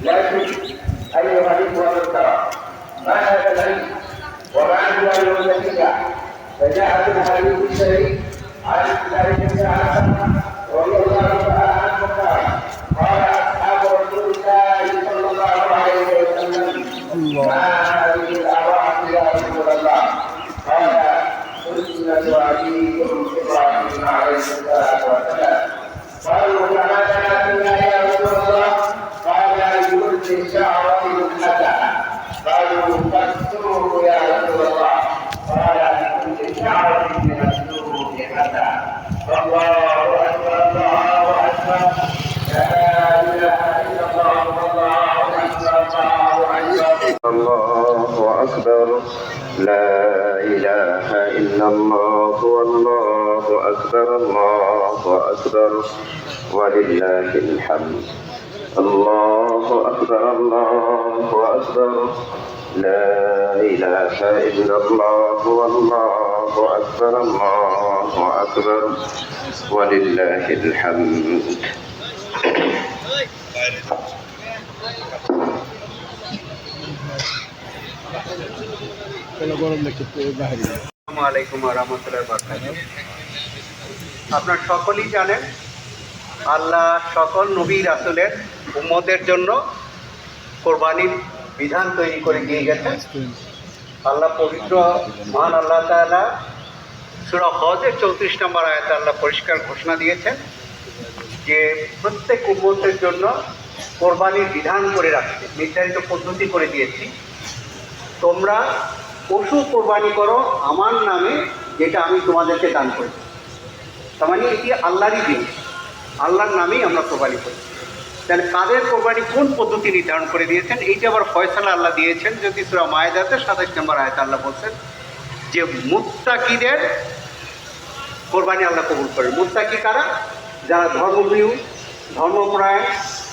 لكن أيها الإخوة الكرام ما هذا العلم وما هو الوسيلة فجاء في الحديث الشريف عن الله تعالى رضي الله تعالى عنه قال قال أصحاب رسول الله صلى الله عليه وسلم ما هذه الأرواح يا رسول الله قال سنة أبيكم إبراهيم عليه الصلاة والسلام الله أكبر. الله اكبر لا اله الا الله الله اكبر الله اكبر لا إله إلا الله والله أكبر الله أكبر. ولله الحمد. الله أكبر الله أكبر. لا إله إلا الله والله أكبر الله أكبر ولله الحمد আসসালামু আলাইকুম রহমতুল্লাহ আপনার সকলেই জানেন আল্লাহ সকল নবী রাসুলের উম্মদের জন্য কোরবানির বিধান তৈরি করে দিয়ে গেছেন আল্লাহ পবিত্র, মহান আল্লাহ তাআলা সুরা হজের চৌত্রিশ নম্বর আয়াতে আল্লাহ পরিষ্কার ঘোষণা দিয়েছেন যে প্রত্যেক উম্মতের জন্য কোরবানির বিধান করে রাখছে, নির্ধারিত পদ্ধতি করে দিয়েছি। তোমরা পশু কোরবানি করো আমার নামে, যেটা আমি তোমাদেরকে দান করি তার মানে এটি আল্লাহরই জিনিস আল্লাহর নামেই আমরা কোরবানি করি। তাহলে কাদের কোরবানি কোন পদ্ধতি নির্ধারণ করে দিয়েছেন? এইটা আবার ফয়সালা আল্লাহ দিয়েছেন, যদি সুরা মায়েদাতে সাতাশ নম্বর আয়তা আল্লাহ বলছেন যে, মুত্তাকিদের কোরবানি আল্লাহ কবুল করেন। মুত্তাকি কারা? যারা ধর্মপ্রিয়, ধর্মপরায়ণ,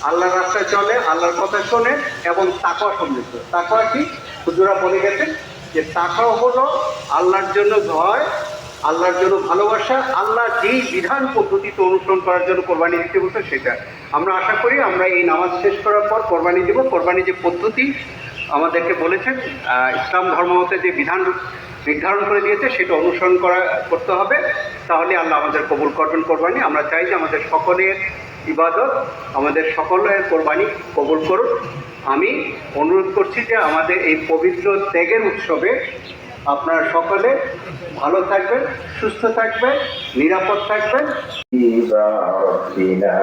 আল্লাহর রাস্তায় চলে, আল্লাহর কথা শোনে এবং তাকওয়া সমৃদ্ধ। তাকওয়া কি? হুজুরা বলে গেছেন যে, তাকওয়া হলো আল্লাহর জন্য ভয় আল্লাহর জন্য ভালোবাসা, আল্লাহ যেই বিধান পদ্ধতিতে অনুসরণ করার জন্য কোরবানি দিতে বলতো সেটা। আমরা আশা করি আমরা এই নামাজ শেষ করার পর কোরবানি দেব। কোরবানি যে পদ্ধতি আমাদেরকে বলেছেন ইসলাম ধর্মমতে যে বিধান নির্ধারণ করে দিয়েছে, সেটা অনুসরণ করা, করতে হবে। তাহলে আল্লাহ আমাদের কবুল করবেন কোরবানি। আমরা চাই যে আমাদের সকলের ইবাদত, আমাদের সকলের কোরবানি কবুল করুন আমি অনুরোধ করছি যে আমাদের এই পবিত্র ত্যাগের উৎসবে আপনারা সকলে ভালো থাকবেন সুস্থ থাকবেন নিরাপদ থাকবেন ربنا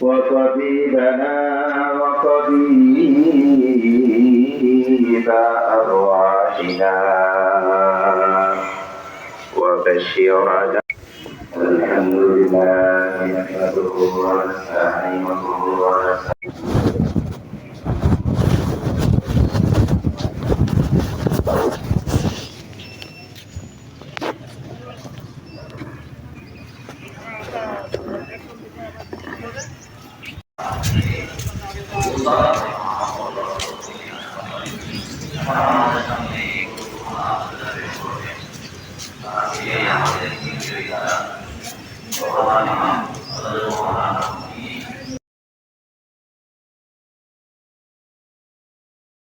وطبيبنا وطبيب أرواحنا وبشرنا الحمد لله نحمده ونستعينه ونستغفره আমাদের